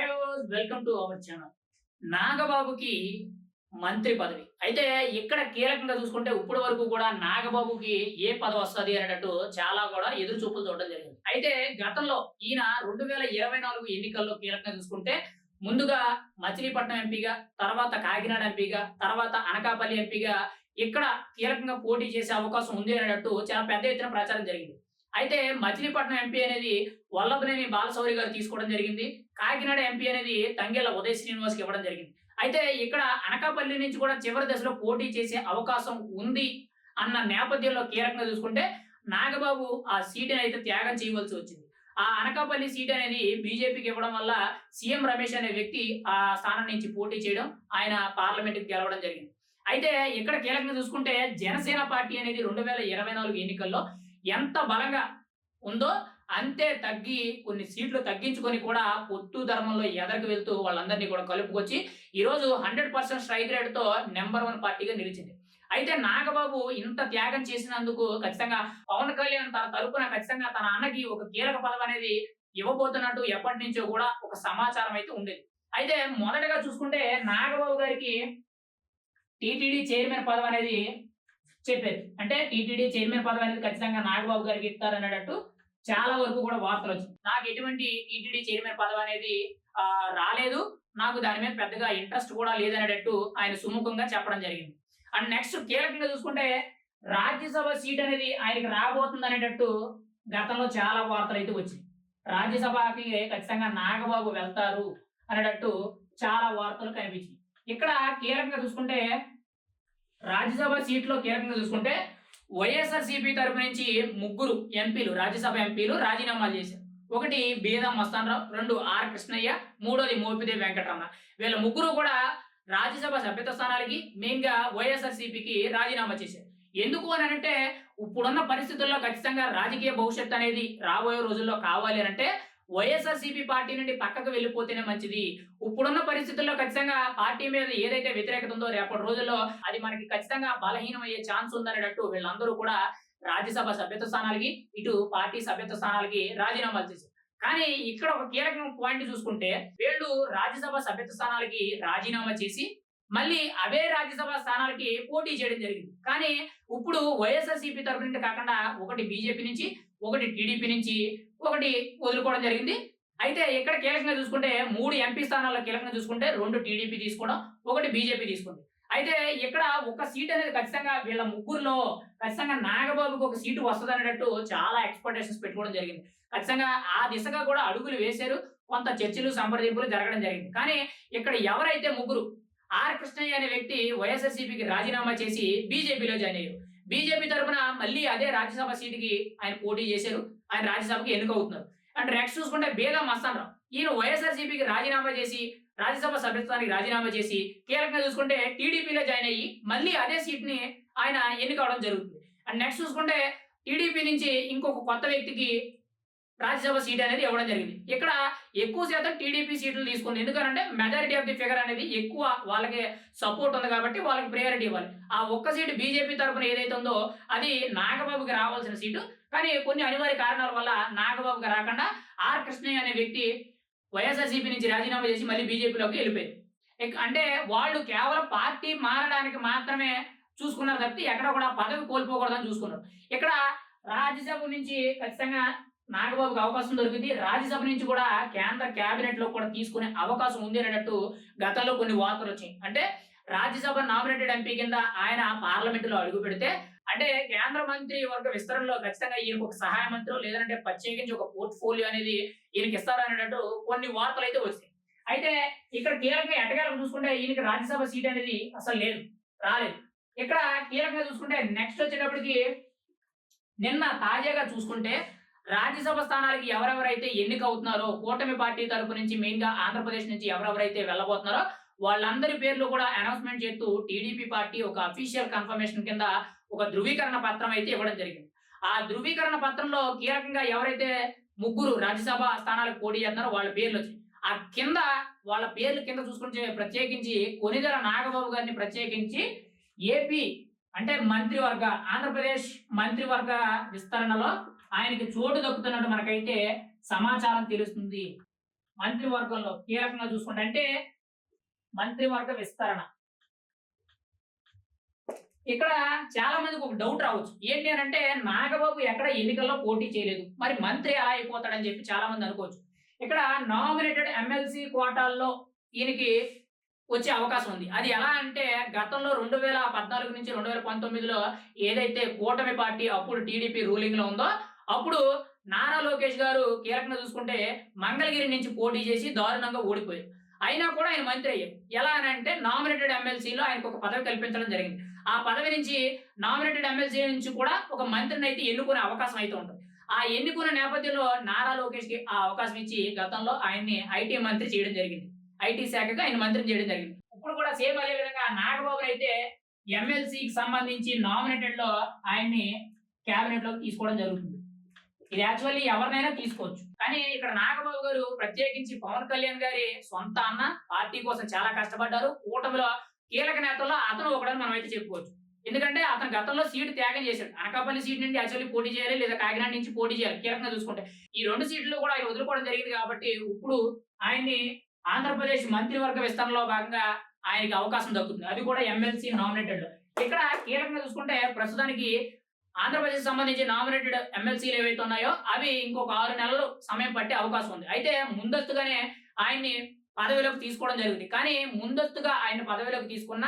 Hi welcome to our channel నాగబాబుకి మంత్రి పదవి. అయితే ఇక్కడ కీలకంగా చూసుకుంటే ఇప్పటి వరకు కూడా నాగబాబుకి ఏ పదవి వస్తుంది అనేటట్టు చాలా కూడా ఎదురు చూపులు చూడడం జరిగింది. అయితే గతంలో ఈయన రెండు వేల ఇరవై నాలుగు ఎన్నికల్లో కీలకంగా చూసుకుంటే ముందుగా మచిలీపట్నం ఎంపీగా తర్వాత కాకినాడ ఎంపీగా తర్వాత అనకాపల్లి ఎంపీగా ఇక్కడ కీలకంగా పోటీ చేసే అవకాశం ఉంది అనేటట్టు చాలా పెద్ద ఎత్తున ప్రచారం జరిగింది. అయితే మచిలీపట్నం ఎంపీ అనేది వల్లభనేని బాలశౌరి గారు తీసుకోవడం జరిగింది. కాకినాడ ఎంపీ అనేది తంగెల ఉదయ శ్రీనివాస్కి ఇవ్వడం జరిగింది. అయితే ఇక్కడ అనకాపల్లి నుంచి కూడా చివరి దశలో పోటీ చేసే అవకాశం ఉంది అన్న నేపథ్యంలో కీలకంగా చూసుకుంటే నాగబాబు ఆ సీటుని అయితే త్యాగం చేయవలసి వచ్చింది. ఆ అనకాపల్లి సీట్ అనేది బీజేపీకి ఇవ్వడం వల్ల సీఎం రమేష్ అనే వ్యక్తి ఆ స్థానం నుంచి పోటీ చేయడం ఆయన పార్లమెంట్కి గెలవడం జరిగింది. అయితే ఇక్కడ కీలకంగా చూసుకుంటే జనసేన పార్టీ అనేది రెండు వేల ఇరవై నాలుగు ఎన్నికల్లో ఎంత బలంగా ఉందో అంతే తగ్గి కొన్ని సీట్లు తగ్గించుకొని కూడా పొత్తు ధర్మంలో ఎదరికి వెళ్తూ వాళ్ళందరినీ కూడా కలుపుకొచ్చి ఈరోజు హండ్రెడ్ పర్సెంట్ స్ట్రైక్ రేట్తో నెంబర్ వన్ పార్టీగా నిలిచింది. అయితే నాగబాబు ఇంత త్యాగం చేసినందుకు ఖచ్చితంగా పవన్ కళ్యాణ్ తన తరపున ఖచ్చితంగా తన అన్నకి ఒక కీలక పదం అనేది ఇవ్వబోతున్నట్టు ఎప్పటి నుంచో కూడా ఒక సమాచారం అయితే ఉండేది. అయితే మొదటగా చూసుకుంటే నాగబాబు గారికి టీటీడీ చైర్మన్ పదవి అనేది చెప్పేది. అంటే టీటీడీ చైర్మన్ పదవి అనేది ఖచ్చితంగా నాగబాబు గారికి ఇస్తారనేటట్టు చాలా వరకు కూడా వార్తలు వచ్చింది. నాకు ఎటువంటి టీటీడీ చైర్మన్ పదవి అనేది రాలేదు. నాకు దాని మీద పెద్దగా ఇంట్రెస్ట్ కూడా లేదనేటట్టు ఆయన సుముఖంగా చెప్పడం జరిగింది. అండ్ నెక్స్ట్ కీలకంగా చూసుకుంటే రాజ్యసభ సీట్ అనేది ఆయనకి రాబోతుంది అనేటట్టు గతంలో చాలా వార్తలు అయితే వచ్చాయి రాజ్యసభకి ఖచ్చితంగా నాగబాబు వెళ్తారు అనేటట్టు చాలా వార్తలు కనిపించాయి ఇక్కడ కీలకంగా చూసుకుంటే రాజ్యసభ సీట్లో కీలకంగా చూసుకుంటే వైఎస్ఆర్సీపీ తరపు నుంచి ముగ్గురు ఎంపీలు రాజ్యసభ ఎంపీలు రాజీనామాలు చేశారు. ఒకటి బీదం మస్తానరావు రెండు ఆర్ కృష్ణయ్య మూడోది మోపిదేవి వెంకటరమణ. వీళ్ళ ముగ్గురు కూడా రాజ్యసభ సభ్యత్వ స్థానాలకి మెయిన్గా వైఎస్ఆర్సీపీకి రాజీనామా చేశారు. ఎందుకు అని అంటే ఇప్పుడున్న పరిస్థితుల్లో ఖచ్చితంగా రాజకీయ భవిష్యత్తు అనేది రాబోయే రోజుల్లో కావాలి అని అంటే వైఎస్ఆర్సీపీ పార్టీ నుండి పక్కకు వెళ్ళిపోతేనే మంచిది. ఇప్పుడున్న పరిస్థితుల్లో ఖచ్చితంగా పార్టీ మీద ఏదైతే వ్యతిరేకత ఉందో రేపటి రోజుల్లో అది మనకి ఖచ్చితంగా బలహీనం అయ్యే ఛాన్స్ ఉందనేటట్టు వీళ్ళందరూ కూడా రాజ్యసభ సభ్యత్వ స్థానాలకి ఇటు పార్టీ సభ్యత్వ స్థానాలకి రాజీనామాలు చేశారు. కానీ ఇక్కడ ఒక కీలకమైన పాయింట్ చూసుకుంటే వీళ్ళు రాజ్యసభ సభ్యత్వ స్థానాలకి రాజీనామా చేసి మళ్ళీ అవే రాజ్యసభ స్థానాలకి పోటీ చేయడం జరిగింది. కానీ ఇప్పుడు వైఎస్ఆర్సీపీ తరపు నుండి కాకుండా ఒకటి బీజేపీ నుంచి ఒకటి టీడీపీ నుంచి ఒకటి వదులుకోవడం జరిగింది. అయితే ఇక్కడ కీలకంగా చూసుకుంటే మూడు ఎంపీ స్థానాల్లో కీలకంగా చూసుకుంటే రెండు టీడీపీ తీసుకోవడం ఒకటి బీజేపీ తీసుకుంది. అయితే ఇక్కడ ఒక సీట్ అనేది ఖచ్చితంగా వీళ్ళ ముగ్గురులో ఖచ్చితంగా నాగబాబుకి ఒక సీటు వస్తుంది అనేటట్టు చాలా ఎక్స్పెక్టేషన్స్ పెట్టుకోవడం జరిగింది. ఖచ్చితంగా ఆ దిశగా కూడా అడుగులు వేశారు కొంత చర్చలు సంప్రదింపులు జరగడం జరిగింది. కానీ ఇక్కడ ఎవరైతే ముగ్గురు ఆర్ కృష్ణయ్య అనే వ్యక్తి వైఎస్ఆర్సీపీకి రాజీనామా చేసి బీజేపీలో జాయిన్ అయ్యారు. బీజేపీ తరఫున మళ్ళీ అదే రాజ్యసభ సీటుకి ఆయన పోటీ చేశారు. ఆయన రాజ్యసభకి ఎన్నికవుతున్నారు అండ్ నెక్స్ట్ చూసుకుంటే బేగం మస్తానరావు. ఈయన వైఎస్ఆర్సీపీకి రాజీనామా చేసి రాజ్యసభ సభ్యత్వానికి రాజీనామా చేసి కీలకంగా చూసుకుంటే టీడీపీలో జాయిన్ అయ్యి మళ్ళీ అదే సీట్ని ఆయన ఎన్నికవడం జరుగుతుంది. అండ్ నెక్స్ట్ చూసుకుంటే టీడీపీ నుంచి ఇంకొక కొత్త వ్యక్తికి రాజ్యసభ సీట్ అనేది ఇవ్వడం జరిగింది. ఇక్కడ ఎక్కువ శాతం టీడీపీ సీట్లు తీసుకుంది. ఎందుకంటే మెజారిటీ ఆఫ్ ది ఫిగర్ అనేది ఎక్కువ వాళ్ళకి సపోర్ట్ ఉంది కాబట్టి వాళ్ళకి ప్రయారిటీ ఇవ్వాలి. ఆ ఒక్క సీటు బీజేపీ తరఫున ఏదైతే ఉందో అది నాగబాబుకి రావాల్సిన సీటు. కానీ కొన్ని అనివార్య కారణాల వల్ల నాగబాబుకి రాకుండా ఆర్ కృష్ణయ్య అనే వ్యక్తి వైఎస్ఆర్సీపీ నుంచి రాజీనామా చేసి మళ్ళీ బీజేపీలోకి వెళ్ళిపోయింది అంటే వాళ్ళు కేవలం పార్టీ మారడానికి మాత్రమే చూసుకున్నారు తప్పితే ఎక్కడ కూడా పదవి కోల్పోకూడదని చూసుకున్నారు. ఇక్కడ రాజ్యసభ నుంచి ఖచ్చితంగా నాగబాబుకి అవకాశం దొరికింది. రాజ్యసభ నుంచి కూడా కేంద్ర కేబినెట్లో కూడా తీసుకునే అవకాశం ఉంది అనేటట్టు గతంలో కొన్ని వార్తలు వచ్చాయి. అంటే రాజ్యసభ నామినేటెడ్ ఎంపీ కింద ఆయన పార్లమెంట్లో అడుగు పెడితే అంటే కేంద్ర మంత్రి వర్గ విస్తరణలో ఖచ్చితంగా ఈయనకు ఒక సహాయ మంత్రి లేదంటే ప్రత్యేకించి ఒక పోర్ట్ఫోలియో అనేది ఈయనకి ఇస్తారనేటట్టు కొన్ని వార్తలు అయితే వచ్చాయి. అయితే ఇక్కడ కీలకంగా ఎటగాలకు చూసుకుంటే ఈయనకి రాజ్యసభ సీట్ అనేది అసలు లేదు రాలేదు. ఇక్కడ కీలకంగా చూసుకుంటే నెక్స్ట్ వచ్చేటప్పటికి నిన్న తాజాగా చూసుకుంటే రాజ్యసభ స్థానాలకి ఎవరెవరైతే ఎన్నిక అవుతున్నారో కూటమి పార్టీ తరపు నుంచి మెయిన్గా ఆంధ్రప్రదేశ్ నుంచి ఎవరెవరైతే వెళ్ళబోతున్నారో వాళ్ళందరి పేర్లు కూడా అనౌన్స్మెంట్ చేస్తూ టీడీపీ పార్టీ ఒక అఫీషియల్ కన్ఫర్మేషన్ కింద ఒక ధృవీకరణ పత్రం అయితే ఇవ్వడం జరిగింది. ఆ ధృవీకరణ పత్రంలో కీలకంగా ఎవరైతే ముగ్గురు రాజ్యసభ స్థానాలకు పోటీ చేస్తున్నారో వాళ్ళ పేర్లు వచ్చాయి. ఆ కింద వాళ్ళ పేర్లు కింద చూసుకుంటే ప్రత్యేకించి కొనిదెల నాగబాబు గారిని ప్రత్యేకించి ఏపీ అంటే మంత్రివర్గ ఆంధ్రప్రదేశ్ మంత్రివర్గ విస్తరణలో ఆయనకి చోటు దక్కుతున్నట్టు మనకైతే సమాచారం తెలుస్తుంది. మంత్రివర్గంలో కీలకంగా చూసుకుంటే అంటే మంత్రివర్గ విస్తరణ. ఇక్కడ చాలా మందికి ఒక డౌట్ రావచ్చు. ఏంటి అంటే నాగబాబు ఎక్కడ ఎన్నికల్లో పోటీ చేయలేదు. మరి మంత్రి ఎలా అయిపోతాడని చెప్పి చాలా మంది అనుకోవచ్చు. ఇక్కడ నామినేటెడ్ ఎమ్మెల్సీ కోటాల్లో ఈయనకి వచ్చే అవకాశం ఉంది. అది ఎలా అంటే గతంలో రెండు వేల పద్నాలుగు నుంచి రెండు వేల పంతొమ్మిదిలో ఏదైతే కూటమి పార్టీ అప్పుడు టీడీపీ రూలింగ్లో ఉందో అప్పుడు నారా లోకేష్ గారు కీలకంగా చూసుకుంటే మంగళగిరి నుంచి పోటీ చేసి దారుణంగా ఓడిపోయారు. అయినా కూడా ఆయన మంత్రి అయ్యారు. ఎలా అని అంటే నామినేటెడ్ ఎమ్మెల్సీలో ఆయనకు ఒక పదవి కల్పించడం జరిగింది. ఆ పదవి నుంచి నామినేటెడ్ ఎమ్మెల్సీ నుంచి కూడా ఒక మంత్రిని అయితే ఎన్నుకునే అవకాశం అయితే ఉంటుంది. ఆ ఎన్నుకునే నేపథ్యంలో నారా లోకేష్కి ఆ అవకాశం ఇచ్చి గతంలో ఆయన్ని ఐటీ మంత్రి చేయడం జరిగింది. ఐటీ శాఖగా ఆయన మంత్రి చేయడం జరిగింది. ఇప్పుడు కూడా సేమ్ అదే విధంగా నాగబాబు అయితే ఎమ్మెల్సీకి సంబంధించి నామినేటెడ్లో ఆయన్ని కేబినెట్లోకి తీసుకోవడం జరుగుతుంది. ఇది యాక్చువల్లీ ఎవరినైనా తీసుకోవచ్చు. కానీ ఇక్కడ నాగబాబు గారు ప్రత్యేకించి పవన్ కళ్యాణ్ గారి సొంత అన్న పార్టీ కోసం చాలా కష్టపడ్డారు. కూటమిలో కీలక నేతల్లో అతను ఒకడని మనం అయితే చెప్పుకోవచ్చు. ఎందుకంటే అతను గతంలో సీటు త్యాగం చేశాడు. అనకాపల్లి సీట్ నుండి యాక్చువల్లీ పోటీ చేయాలి లేదా కాకినాడ నుంచి పోటీ చేయాలి కీలకంగా చూసుకుంటే. ఈ రెండు సీట్లు కూడా ఆయన వదులుకోవడం జరిగింది కాబట్టి ఇప్పుడు ఆయన్ని ఆంధ్రప్రదేశ్ మంత్రివర్గ విస్తరణలో భాగంగా ఆయనకి అవకాశం దక్కుతుంది. అది కూడా ఎమ్మెల్సీ నామినేటెడ్ ఇక్కడ కీలకంగా చూసుకుంటే ప్రస్తుతానికి ఆంధ్రప్రదేశ్ సంబంధించి నామినేటెడ్ ఎమ్మెల్సీలు ఏవైతే ఉన్నాయో అవి ఇంకొక ఆరు నెలలు సమయం పట్టే అవకాశం ఉంది. అయితే ముందస్తుగానే ఆయన్ని పదవిలోకి తీసుకోవడం జరుగుతుంది కానీ ముందస్తుగా ఆయన పదవిలోకి తీసుకున్న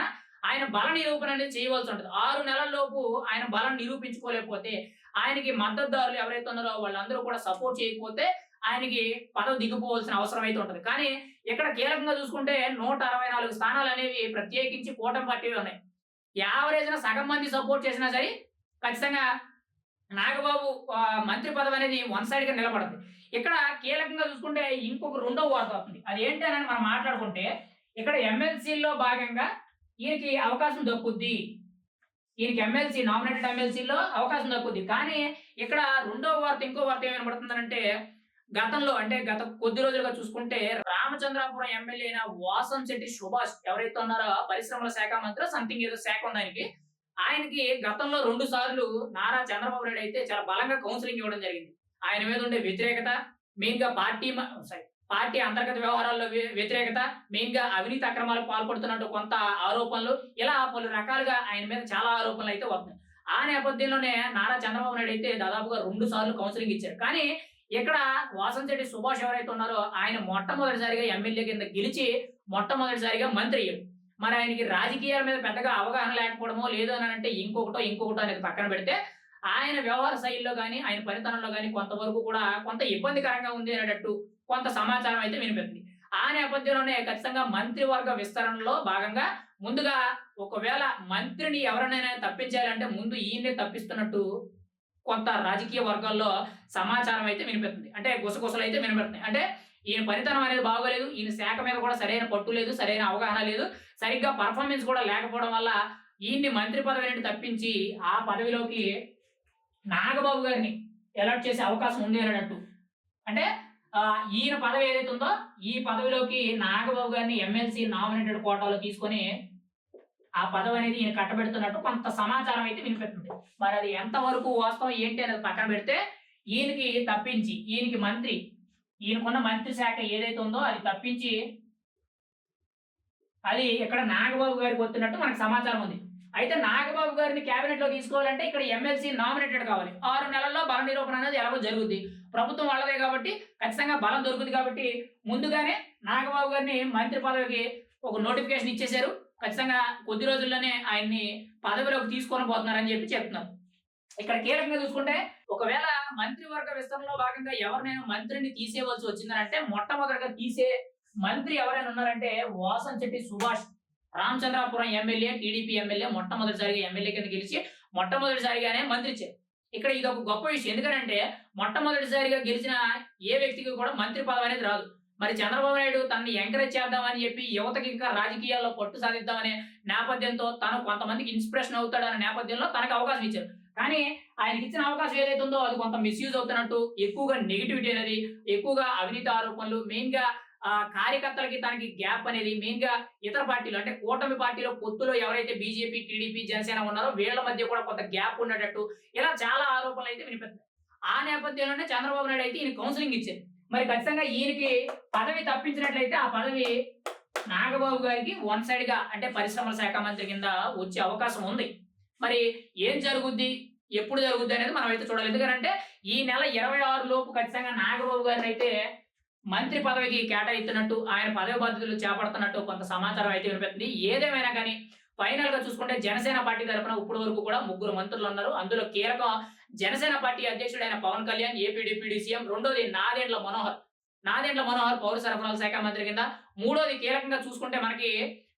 ఆయన బల నిరూపణ అనేది చేయవలసి ఉంటుంది. ఆరు నెలల లోపు ఆయన బలం నిరూపించుకోలేకపోతే ఆయనకి మద్దతుదారులు ఎవరైతే ఉన్నారో వాళ్ళందరూ కూడా సపోర్ట్ చేయకపోతే ఆయనకి పదవి దిగిపోవాల్సిన అవసరం అయితే ఉంటుంది. కానీ ఇక్కడ కీలకంగా చూసుకుంటే నూట అరవై నాలుగు స్థానాలు అనేవి ప్రత్యేకించి కూటమి పార్టీవి ఉన్నాయి. యావరేజ్న సగం మంది సపోర్ట్ చేసినా సరే ఖచ్చితంగా నాగబాబు మంత్రి పదవి అనేది వన్ సైడ్గా నిలబడదు. ఇక్కడ కీలకంగా చూసుకుంటే ఇంకొక రెండో వార్త వస్తుంది. అది ఏంటి అని మనం మాట్లాడుకుంటే ఇక్కడ ఎమ్మెల్సీల్లో భాగంగా ఈయనకి అవకాశం దక్కుద్ది. ఈయనకి ఎమ్మెల్సీ నామినేటెడ్ ఎమ్మెల్సీలో అవకాశం దక్కుద్ది. కానీ ఇక్కడ రెండో వార్త ఇంకో వార్త ఏమైనా పడుతుందంటే గతంలో అంటే గత కొద్ది రోజులుగా చూసుకుంటే రామచంద్రాపురం ఎమ్మెల్యే అయిన వాసం శెట్టి సుభాష్ ఎవరైతే ఉన్నారో పరిశ్రమల శాఖ మంత్రి సంథింగ్ ఏదో శాఖ ఉంది ఆయనకి. ఆయనకి గతంలో రెండు సార్లు నారా చంద్రబాబు నాయుడు అయితే చాలా బలంగా కౌన్సిలింగ్ ఇవ్వడం జరిగింది. ఆయన మీద ఉండే వ్యతిరేకత మెయిన్గా పార్టీ సారీ పార్టీ అంతర్గత వ్యవహారాల్లో వ్యతిరేకత మెయిన్గా అవినీతి అక్రమాలకు పాల్పడుతున్నట్టు కొంత ఆరోపణలు ఇలా పలు రకాలుగా ఆయన మీద చాలా ఆరోపణలు అయితే వస్తున్నాయి. ఆ నేపథ్యంలోనే నారా చంద్రబాబు నాయుడు అయితే దాదాపుగా రెండు సార్లు కౌన్సిలింగ్ ఇచ్చారు. కానీ ఇక్కడ వాసంశెట్టి సుభాష్ ఎవరైతే ఉన్నారో ఆయన మొట్టమొదటిసారిగా ఎమ్మెల్యే కింద గెలిచి మొట్టమొదటిసారిగా మంత్రి మరి ఆయనకి రాజకీయాల మీద పెద్దగా అవగాహన లేకపోవడమో లేదో అని అంటే ఇంకొకటో ఇంకొకటో అనేది పక్కన పెడితే ఆయన వ్యవహార శైలిలో కానీ ఆయన పనితనంలో కానీ కొంతవరకు కూడా కొంత ఇబ్బందికరంగా ఉంది అనేటట్టు కొంత సమాచారం అయితే వినిపింది ఆ నేపథ్యంలోనే ఖచ్చితంగా మంత్రివర్గ విస్తరణలో భాగంగా ముందుగా ఒకవేళ మంత్రిని ఎవరినైనా తప్పించాలంటే ముందు ఈయన్నే తప్పిస్తున్నట్టు కొంత రాజకీయ వర్గాల్లో సమాచారం అయితే వినిపెడుతుంది అంటే గుసగుసలు అయితే వినబడుతున్నాయి. అంటే ఈయన పనితనం అనేది బాగోలేదు. ఈయన శాఖ మీద కూడా సరైన పట్టు లేదు సరైన అవగాహన లేదు. సరిగ్గా పర్ఫార్మెన్స్ కూడా లేకపోవడం వల్ల ఈయన్ని మంత్రి పదవి నుండి తప్పించి ఆ పదవిలోకి నాగబాబు గారిని ఎలర్ట్ చేసే అవకాశం ఉంది అన్నట్టు. అంటే ఈయన పదవి ఏదైతే ఉందో ఈ పదవిలోకి నాగబాబు గారిని ఎమ్మెల్సీ నామినేటెడ్ కోటాలో తీసుకొని ఆ పదవి అనేది ఈయన కట్టబెడుతున్నట్టు కొంత సమాచారం అయితే వినిపెట్టింది. మరి అది ఎంతవరకు వాస్తవం ఏంటి అనేది పక్కన పెడితే ఈయనకి తప్పించి ఈయనకి మంత్రి ఈయనకున్న మంత్రి శాఖ ఏదైతే ఉందో అది తప్పించి అది ఇక్కడ నాగబాబు గారికి వస్తున్నట్టు మనకు సమాచారం ఉంది. అయితే నాగబాబు గారిని కేబినెట్లో తీసుకోవాలంటే ఇక్కడ ఎమ్మెల్సీ నామినేటెడ్ కావాలి. ఆరు నెలల్లో బల నిరూపణ అనేది ఎలాగో జరుగుద్ది. ప్రభుత్వం వాళ్ళదే కాబట్టి ఖచ్చితంగా బలం దొరుకుతుంది కాబట్టి ముందుగానే నాగబాబు గారిని మంత్రి పదవికి ఒక నోటిఫికేషన్ ఇచ్చేశారు. ఖచ్చితంగా కొద్ది రోజుల్లోనే ఆయన్ని పదవిలోకి తీసుకొని పోతున్నారని చెప్పి చెప్తున్నారు ఇక్కడ కీలకంగా చూసుకుంటే ఒకవేళ మంత్రివర్గ విస్తరణలో భాగంగా ఎవరినైనా మంత్రిని తీసేయవలసి వచ్చిందంటే మొట్టమొదటిగా తీసే మంత్రి ఎవరైనా ఉన్నారంటే Vasan Chetti Subhash. Ramachandrapuram MLA TDP MLA మొట్టమొదటిసారిగా ఎమ్మెల్యే కింద గెలిచి మొట్టమొదటిసారిగానే మంత్రి ఇక్కడ ఇది ఒక గొప్ప విషయం. ఎందుకంటే మొట్టమొదటిసారిగా గెలిచిన ఏ వ్యక్తికి కూడా మంత్రి పదవి అనేది రాదు. మరి చంద్రబాబు నాయుడు తనని ఎంకరేజ్ చేద్దామని చెప్పి యువతకి ఇంకా రాజకీయాల్లో పట్టు సాధిద్దామనే నేపథ్యంతో తను కొంతమందికి ఇన్స్పిరేషన్ అవుతాడనే నేపథ్యంలో తనకు అవకాశం ఇచ్చారు. కానీ ఆయనకి ఇచ్చిన అవకాశం ఏదైతే ఉందో అది కొంత మిస్యూజ్ అవుతున్నట్టు ఎక్కువగా నెగిటివిటీ అనేది ఎక్కువగా అవినీతి ఆరోపణలు మెయిన్గా ఆ కార్యకర్తలకి తనకి గ్యాప్ అనేది మెయిన్గా ఇతర పార్టీలు అంటే కూటమి పార్టీలో పొత్తులో ఎవరైతే బీజేపీ టీడీపీ జనసేన ఉన్నారో వీళ్ళ మధ్య కూడా కొంత గ్యాప్ ఉండేటట్టు ఇలా చాలా ఆరోపణలు అయితే వినిపిస్తాయి ఆ నేపథ్యంలోనే చంద్రబాబు నాయుడు అయితే ఈయన కౌన్సిలింగ్ ఇచ్చారు. మరి ఖచ్చితంగా ఈయనకి పదవి తప్పించినట్లయితే ఆ పదవి నాగబాబు గారికి వన్ సైడ్గా అంటే పరిశ్రమల శాఖ మంత్రి కింద వచ్చే అవకాశం ఉంది. మరి ఏం జరుగుద్ది? ఎప్పుడు జరుగుద్ది అనేది మనం అయితే చూడాలి. ఎందుకంటే ఈ నెల ఇరవై ఆరు లోపు ఖచ్చితంగా నాగబాబు గారిని అయితే మంత్రి పదవికి కేటాయిస్తున్నట్టు ఆయన పదవి బాధ్యతలు చేపడుతున్నట్టు కొంత సమాచారం అయితే వినిపిస్తుంది. ఏదేమైనా కానీ ఫైనల్గా చూసుకుంటే జనసేన పార్టీ తరఫున ఇప్పటి వరకు కూడా ముగ్గురు మంత్రులు ఉన్నారు. అందులో కీలక Janasena party అధ్యక్షుడైన Pawan Kalyan AP deputy CM రెండోది నాదేండ్ల మనోహర్. నాదేండ్ల మనోహర్ పౌర సరఫరాల శాఖ మంత్రి కింద మూడోది కీలకంగా చూసుకుంటే మనకి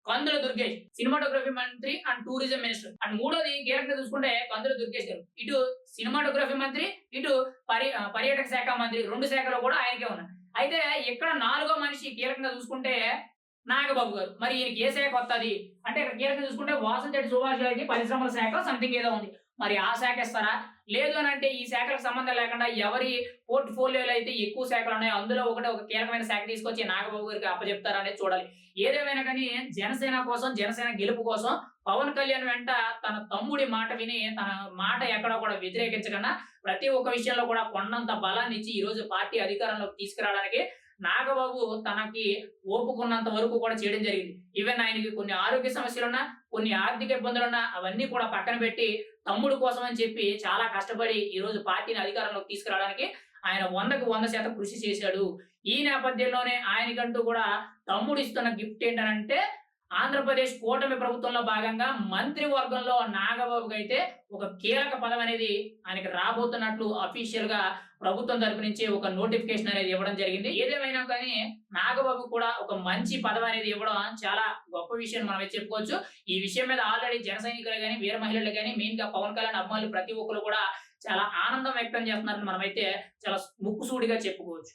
కందుల దుర్గేష్ సినిమాటోగ్రఫీ మంత్రి అండ్ టూరిజం మినిస్టర్. అండ్ మూడోది కీలకంగా చూసుకుంటే కందుల దుర్గేష్ గారు. ఇటు సినిమాటోగ్రఫీ మంత్రి ఇటు పర్య పర్యాటక శాఖ మంత్రి రెండు శాఖలో కూడా ఆయనకే ఉన్నాయి అయితే ఇక్కడ నాలుగో మనిషి కీలకంగా చూసుకుంటే నాగబాబు గారు. మరి ఈయనకి ఏ శాఖ వస్తుంది అంటే కీలక చూసుకుంటే వాసంతెడ్డి సుభాష్ గారికి పరిశ్రమల శాఖ సంథింగ్ ఏదో ఉంది. మరి ఆ శాఖ ఇస్తారా? లేదు అని అంటే ఈ శాఖలకు సంబంధం లేకుండా ఎవరి పోర్ట్ఫోలియోలో అయితే ఎక్కువ శాఖలు ఉన్నాయో అందులో ఒకటి ఒక కీలకమైన శాఖ తీసుకొచ్చి నాగబాబు గారికి అప్పచెప్తారా అనేది చూడాలి. ఏదేమైనా కానీ జనసేన కోసం జనసేన గెలుపు కోసం పవన్ కళ్యాణ్ వెంట తన తమ్ముడి మాట విని తన మాట ఎక్కడ కూడా వ్యతిరేకించకుండా ప్రతి ఒక్క విషయంలో కూడా కొండంత బలాన్ని ఇచ్చి ఈ రోజు పార్టీ అధికారంలోకి తీసుకురావడానికి నాగబాబు తనకి ఓపుకున్నంత వరకు కూడా చేయడం జరిగింది. ఈవెన్ ఆయనకి కొన్ని ఆరోగ్య సమస్యలున్నా కొన్ని ఆర్థిక ఇబ్బందులున్నా అవన్నీ కూడా పక్కన పెట్టి తమ్ముడు కోసం అని చెప్పి చాలా కష్టపడి ఈ రోజు పార్టీని అధికారంలోకి తీసుకురావడానికి ఆయన వందకు వంద శాతం కృషి చేశాడు. ఈ నేపథ్యంలోనే ఆయనకంటూ కూడా తమ్ముడు ఇస్తున్న గిఫ్ట్ ఏంటంటే ఆంధ్రప్రదేశ్ కూటమి ప్రభుత్వంలో భాగంగా మంత్రి వర్గంలో నాగబాబుకి అయితే ఒక కీలక పదం అనేది ఆయనకి రాబోతున్నట్లు అఫీషియల్గా ప్రభుత్వం తరపు నుంచి ఒక నోటిఫికేషన్ అనేది ఇవ్వడం జరిగింది. ఏదేమైనా కానీ నాగబాబు కూడా ఒక మంచి పదవి అనేది ఇవ్వడం చాలా గొప్ప విషయం మనం చెప్పుకోవచ్చు. ఈ విషయం మీద ఆల్రెడీ జన సైనికులు కానీ వీర మహిళలు కానీ మెయిన్గా పవన్ కళ్యాణ్ అభిమానులు ప్రతి ఒక్కరు కూడా చాలా ఆనందం వ్యక్తం చేస్తున్నారని మనమైతే చాలా ముక్కుసూడిగా చెప్పుకోవచ్చు.